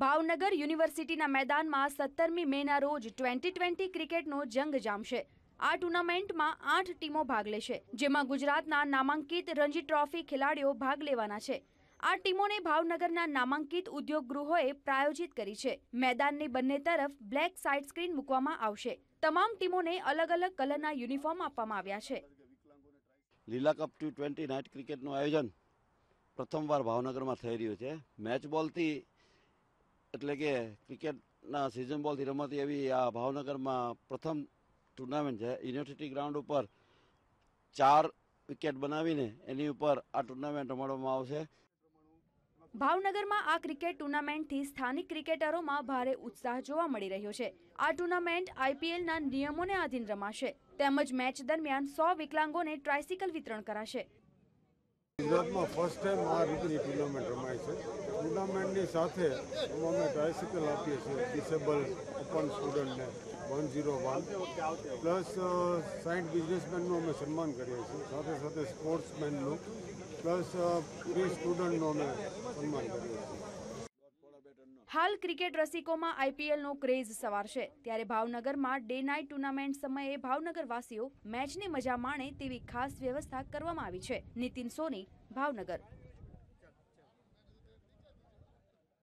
ભાવનગર યુનિવર્સિટીના મેદાનમાં સત્તરમી મેના રોજ ટ્વેન્ટી ટ્વેન્ટી ક્રિકેટનો જંગ જામશે. આ ટુર્નામેન્ટમાં આઠ ટીમો ભાગ લેશે, જેમાં ગુજરાતના નામાંકિત રણજી ટ્રોફી ખેલાડીઓ ભાગ લેવાના છે. આ ટીમોને ભાવનગરના નામાંકિત ઉદ્યોગ ગૃહોએ પ્રાયોજિત કરી છે. મેદાનની બંને તરફ બ્લેક સાઇડ સ્ક્રીન મૂકવામાં આવશે. તમામ ટીમોને અલગ અલગ કલરના યુનિફોર્મ આપવામાં આવ્યા છે. Leela cup T twenty night ક્રિકેટનું આયોજન પ્રથમવાર ભાવનગરમાં થઈ રહ્યું છે. મેચ બોલથી એટલે કે ક્રિકેટના સિઝન બોલથી રમાતી એવી આ ભાવનગરમાં પ્રથમ ટુર્નામેન્ટ છે. યુનિવર્સિટી ગ્રાઉન્ડ ઉપર ચાર વિકેટ બનાવીને એની ઉપર આ ટુર્નામેન્ટ રમાડવામાં આવશે. ભાવનગરમાં આ ક્રિકેટ ટુર્નામેન્ટથી સ્થાનિક ક્રિકેટરોમાં ભારે ઉત્સાહ જોવા મળી રહ્યો છે. આ ટુર્નામેન્ટ આઈપીએલના નિયમોને આધીન રમાશે. તેમજ મેચ દરમિયાન સો વિકલાંગોને ટ્રાયસિકલ વિતરણ કરાશે. ગુજરાતમાં ફર્સ્ટ ટાઈમ આ રીતની ટુર્નામેન્ટ રમાય છે. ટુર્નામેન્ટની સાથે અમે ટ્રાયસિકલ આપીએ છીએ ડિસેબલ ઓપન સ્ટુડન્ટને વન ઝીરો વન પ્લસ સાઈઠ બિઝનેસમેનનું અમે સન્માન કરીએ છીએ. સાથે સાથે સ્પોર્ટ્સમેનનું પ્લસ ફ્રી સ્ટુડન્ટનું અમે સન્માન કરીએ છીએ. હાલ ક્રિકેટ રસિકોમાં આઈપીએલનો ક્રેઝ સવાર છે. ત્યારે ભાવનગરમાં ડે નાઇટ ટુર્નામેન્ટ સમયે ભાવનગરવાસીઓ મેચની મજા માણે તેવી ખાસ વ્યવસ્થા કરવામાં આવી છે. નીતિન સોની, ભાવનગર.